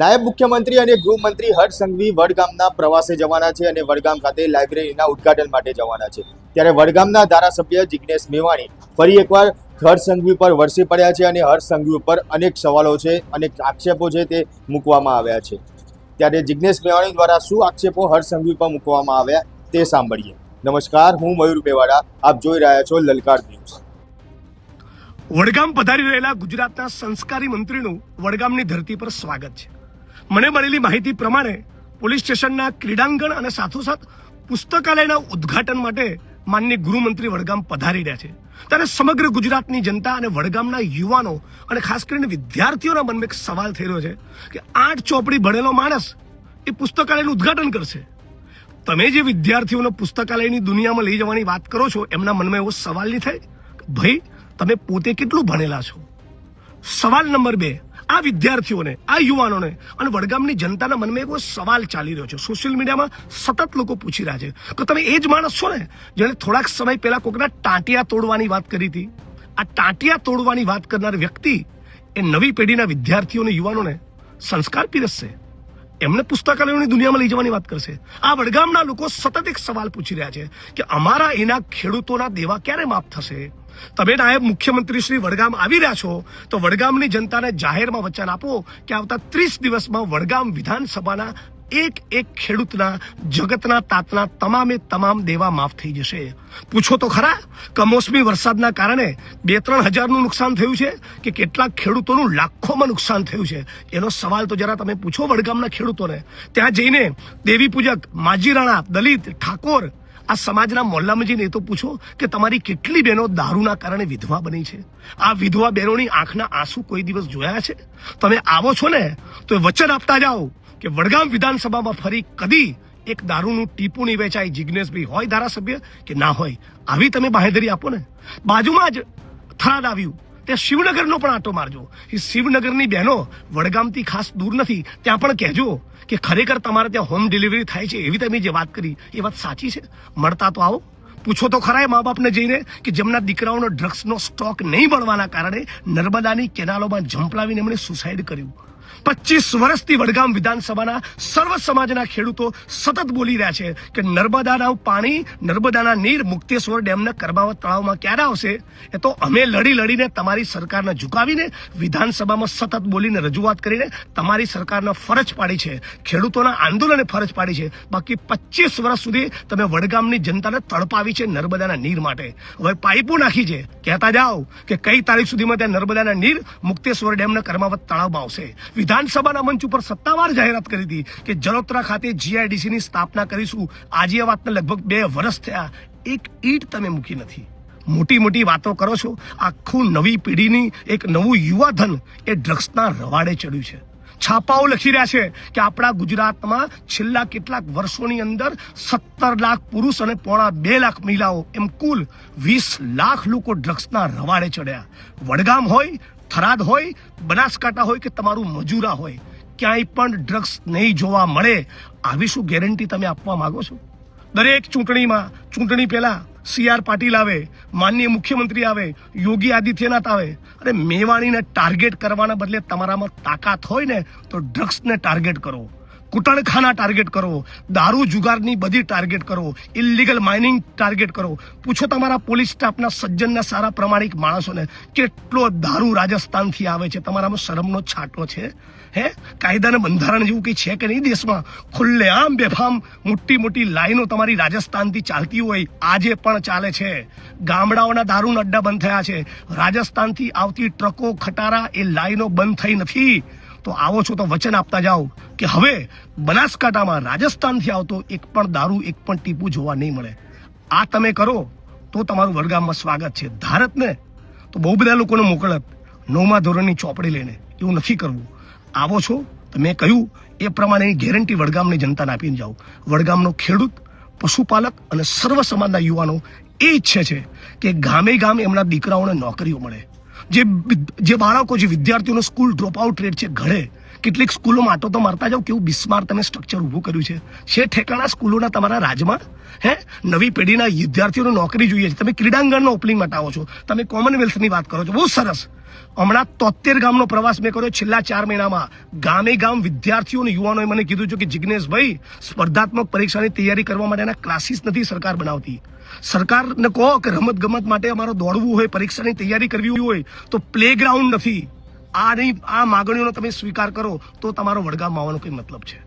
નાયબ મુખ્યમંત્રી અને ગૃહમંત્રી હર્ષ સંઘવી વડગામના પ્રવાસે જવાના છે અને વડગામ ખાતે લાઇબ્રેરીના ઉદ્ઘાટન માટે જવાના છે. ત્યારે વડગામના ધારાસભ્ય જિજ્ઞેશ મેવાણી ફરી એકવાર હર્ષ સંઘવી પર વરસી પડ્યા છે અને હર્ષ સંઘવી ઉપર અનેક સવાલો છે, અનેક આક્ષેપો છે તે મૂકવામાં આવ્યા છે. ત્યારે જિજ્ઞેશ મેવાણી દ્વારા શું આક્ષેપો હર્ષ સંઘવી પર મૂકવામાં આવ્યા તે સાંભળીએ. નમસ્કાર, હું મયુર બેવાડા, આપ જોઈ રહ્યા છો લલકાર ન્યૂઝ. વડગામ પધારી રહેલા ગુજરાતના સંસ્કારી મંત્રીનું વડગામની ધરતી પર સ્વાગત છે. મને મળેલી માહિતી પ્રમાણે પોલીસ સ્ટેશનના ક્રીડાંગણ અને સાથોસાથ પુસ્તકાલયના ઉદ્ઘાટન માટે માનની ગૃહમંત્રી વડગામ પધારી રહ્યા છે. ત્યારે સમગ્ર ગુજરાતની જનતા અને વડગામના યુવાનો અને ખાસ કરીને વિદ્યાર્થીઓના મનમાં એક સવાલ થઈ રહ્યો છે કે આઠ ચોપડી ભણેલો માણસ એ પુસ્તકાલયનું ઉદ્ઘાટન કરશે. તમે જે વિદ્યાર્થીઓને પુસ્તકાલયની દુનિયામાં લઈ જવાની વાત કરો છો, એમના મનમાં એવો સવાલ નહીં થાય ભાઈ, તમે પોતે કેટલું ભણેલા છો? સવાલ નંબર બે આ વિદ્યાર્થીઓને, આ યુવાનોને અને વડગામની જનતાના મનમાં એવો સવાલ ચાલી રહ્યો છે. સોશિયલ મીડિયામાં સતત લોકો પૂછી રહ્યા છે. કે તમે એ જ માણસ છો ને જેણે થોડાક સમય પહેલા કોકના ટાંટિયા તોડવાની વાત કરી હતી? આ ટાંટિયા તોડવાની વાત કરનાર વ્યક્તિ એ નવી પેઢીના વિદ્યાર્થીઓને યુવાનોને સંસ્કાર પીરસશે? એમને પુસ્તકાલયોની દુનિયામાં લઈ જવાની વાત કરશે. આ વડગામના લોકો સતત એક સવાલ પૂછી રહ્યા છે કે અમારા એના ખેડૂતોના દેવા ક્યારે માફ થશે? તમે નાયબ મુખ્યમંત્રી શ્રી વડગામ આવી રહ્યા છો, તો વડગામની જનતાને જાહેરમાં વચન આપો કે આવતા ત્રીસ દિવસમાં વડગામ વિધાનસભાના એક એક ખેડૂતના, જગતના, તાતના તમામે તમામ દેવા માફ થઈ જશે. પૂછો તો ખરા, કમોસમી વરસાદના કારણે બે ત્રણ હજારનું નુકસાન થયું છે કે કેટલાક ખેડૂતોનું લાખોમાં નુકસાન થયું છે? એનો સવાલ તો જરા તમે પૂછો વડગામના ખેડૂતોને. ત્યાં જઈને દેવી પૂજક માજી રાણા, દલિત, ઠાકોર, આ સમાજના મોહલ્લામાં એ તો પૂછો કે તમારી કેટલી બહેનો દારૂના કારણે વિધવા બની છે? આ વિધવા બહેનોની આંખના આંસુ કોઈ દિવસ જોયા છે? તમે આવો છો ને, તો વચન આપતા જાઓ. કે વડગામ વિધાનસભામાં ફરી કદી એક દારૂનું ટીપું નહીં વેચાય જિજ્ઞેશભાઈ હોય ધારાસભ્ય કે ના હોય? આવી તમે બાહેધરી આપો ને. બાજુમાં જ થરાદ આવ્યું. ત્યાં શિવનગરનો પણ આટો મારજો. એ શિવનગરની બહેનો વડગામથી ખાસ દૂર નથી. ત્યાં પણ કહેજો કે ખરેખર તમારે ત્યાં હોમ ડિલિવરી થાય છે એવી તમે જે વાત કરી, એ વાત સાચી છે. મળતા તો આવો. પૂછો તો ખરા મા બાપને જઈને કે જેમના દીકરાઓનો ડ્રગ્સનો સ્ટોક નહીં મળવાના કારણે નર્મદાની કેનાલોમાં ઝંપલાવીને એમણે સુસાઇડ કર્યું. પચીસ વર્ષથી વડગામ વિધાનસભાના સર્વ સમાજના ખેડૂતો સતત બોલી રહ્યા છે કે નર્મદાના પાણી, નર્મદાના નીર મુક્તેશ્વર ડેમના કરમાવત તળાવમાં ક્યારે આવશે? એ તો અમે લડી લડીને તમારી સરકારને ઝુકાવીને વિધાનસભામાં સતત બોલીને રજૂઆત કરીને તમારી સરકારને ફરજ પાડી છે. ખેડૂતોના આંદોલને ફરજ પાડી છે. બાકી પચીસ વર્ષ સુધી તમે વડગામની જનતાને તડપાવી છે નર્મદાના નીર માટે. હવે પાઇપો નાખી છે. કહેતા જાઓ કે કઈ તારીખ સુધીમાં ત્યાં નર્મદાના નીર મુક્તેશ્વર ડેમના કરમાવત તળાવમાં આવશે. વિધાનસભાના મંચ ઉપર સત્તાવાર જાહેરાત કરી હતી કે જલોત્રા ખાતે જીઆઈડીસી ની સ્થાપના કરીશું. આજે આ વાતને લગભગ બે વર્ષ થયા. એક ઈંટ તમે મૂકી નથી. મોટી મોટી વાતો કરો છો. આખું નવી પેઢીની એક નવું યુવાધન એ ડ્રગ્સના રવાડે ચડ્યું છે. છાપાઓ લખી રહ્યા છે કે આપણા ગુજરાતમાં છેલ્લા કેટલાક વર્ષોની અંદર સત્તર લાખ પુરુષ અને પોણા બે લાખ મહિલાઓ, એમ કુલ વીસ લાખ લોકો ડ્રગ્સના રવાડે ચડ્યા. વડગામ હોય થરાદ હોય, બનાસકાંઠા હોય કે તમારું મજૂરા હોય, ક્યાંય પણ ડ્રગ્સ નહીં જોવા મળે, આવી શું ગેરંટી તમે આપવા માંગો છો? દરેક ચૂંટણીમાં, ચૂંટણી પહેલા સી આર પાટીલ આવે, માનનીય મુખ્યમંત્રી આવે, યોગી આદિત્યનાથ આવે, અરે મેવાણીને ટાર્ગેટ કરવાના બદલે તમારામાં તાકાત હોય ને, તો ડ્રગ્સને ટાર્ગેટ કરો. કુટણખાના ટાર્ગેટ કરો, દારૂ જુગારની બધી ટાર્ગેટ કરો ઇલીગલ માઇનિંગ ટાર્ગેટ કરો. પૂછો તમારા પોલીસ સ્ટાફના સજ્જનના સારા પ્રમાણિક માણસોને, કેટલો દારૂ રાજસ્થાનથી આવે છે? તમારામાં શરમનો છાંટો છે? હે? કાયદાના બંધારણ જેવું કંઈ છે કે નહીં દેશમાં? ખુલ્લે આમ બેફામ મોટી મોટી લાઈનો તમારી રાજસ્થાનથી ચાલતી હોય, આજે પણ ચાલે છે. ગામડાઓના દારૂના અડ્ડા બંધ થયા છે. રાજસ્થાનથી આવતી ટ્રકો, ખટારા એ લાઈનો બંધ થઈ નથી. તો આવો છો તો વચન આપતા જાઓ કે હવે બનાસકાંઠામાં રાજસ્થાનથી આવતો એક પણ દારૂ, એક પણ ટીપું જોવા નહીં મળે. આ તમે કરો તો તમારું વડગામમાં સ્વાગત છે. ધારતને તો બહુ બધા લોકોને મોકલત નવમા ધોરણની ચોપડી લઈને એવું નથી કરવું. આવો છો તો મેં કહ્યું એ પ્રમાણેની ગેરંટી વડગામની જનતાને આપીને જાઓ. વડગામનો ખેડૂત, પશુપાલક અને સર્વ સમાજના યુવાનો એ ઈચ્છે છે કે ગામે ગામ એમના દીકરાઓને નોકરીઓ મળે. જે જે બાળકો, જે વિદ્યાર્થીઓનો સ્કૂલ ડ્રોપ આઉટ રેટ છે ઘડે કેટલીક સ્કૂલોમાં આટો તો મારતા જાઓ, કેવું બિસ્માર તમે સ્ટ્રક્ચર ઊભું કર્યું છે. છે ઠેકાણા સ્કૂલોના તમારા રાજમાં, હે? નવી પેઢીના વિદ્યાર્થીઓને નોકરી જોઈએ છે. તમે ક્રીડાંગણનો ઓપનિંગ મટાવો છો. તમે કોમનવેલ્થની વાત કરો છો. બહુ સરસ. હમણાં તોતેર ગામનો પ્રવાસ મેં કર્યો છેલ્લા ચાર મહિનામાં. ગામે ગામ વિદ્યાર્થીઓ અને યુવાનોએ મને કીધું છે કે જિજ્ઞેશભાઈ સ્પર્ધાત્મક પરીક્ષાની તૈયારી કરવા માટેના ક્લાસીસ નથી સરકાર બનાવતી. સરકારને કહો કે રમત ગમત માટે અમારે દોડવું હોય, પરીક્ષાની તૈયારી કરવી હોય, તો પ્લે ગ્રાઉન્ડ નથી. આ નહીં, આ માગણીઓનો તમે સ્વીકાર કરો, તો તમારો વડગામ આવવાનો કઈ મતલબ છે.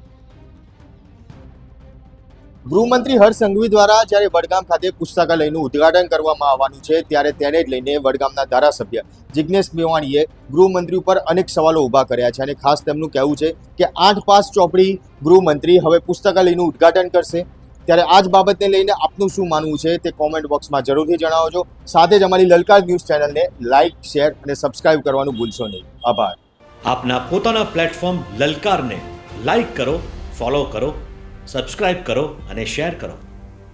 ગૃહમંત્રી હર્ષ સંઘવી દ્વારા જ્યારે વડગામ ખાતે પુસ્તકાલયનું ઉદ્ઘાટન કરવામાં આવવાનું છે, ત્યારે તેને જ લઈને વડગામના ધારાસભ્ય જિજ્ઞેશ મેવાણીએ ગૃહમંત્રી ઉપર અનેક સવાલો ઊભા કર્યા છે અને ખાસ તેમનું કહેવું છે કે આઠ પાસ ચોપડી ગૃહમંત્રી હવે પુસ્તકાલયનું ઉદ્ઘાટન કરશે. ત્યારે આ જ બાબતને લઈને આપનું શું માનવું છે તે કોમેન્ટ બોક્સમાં જરૂરથી જણાવજો. સાથે જ અમારી લલકાર ન્યૂઝ ચેનલને લાઇક શેર અને સબસ્ક્રાઇબ કરવાનું ભૂલશો નહીં. આભાર. આપના પોતાના પ્લેટફોર્મ લલકારને લાઈક કરો ફોલો કરો સબસ્ક્રાઇબ કરો અને શેર કરો.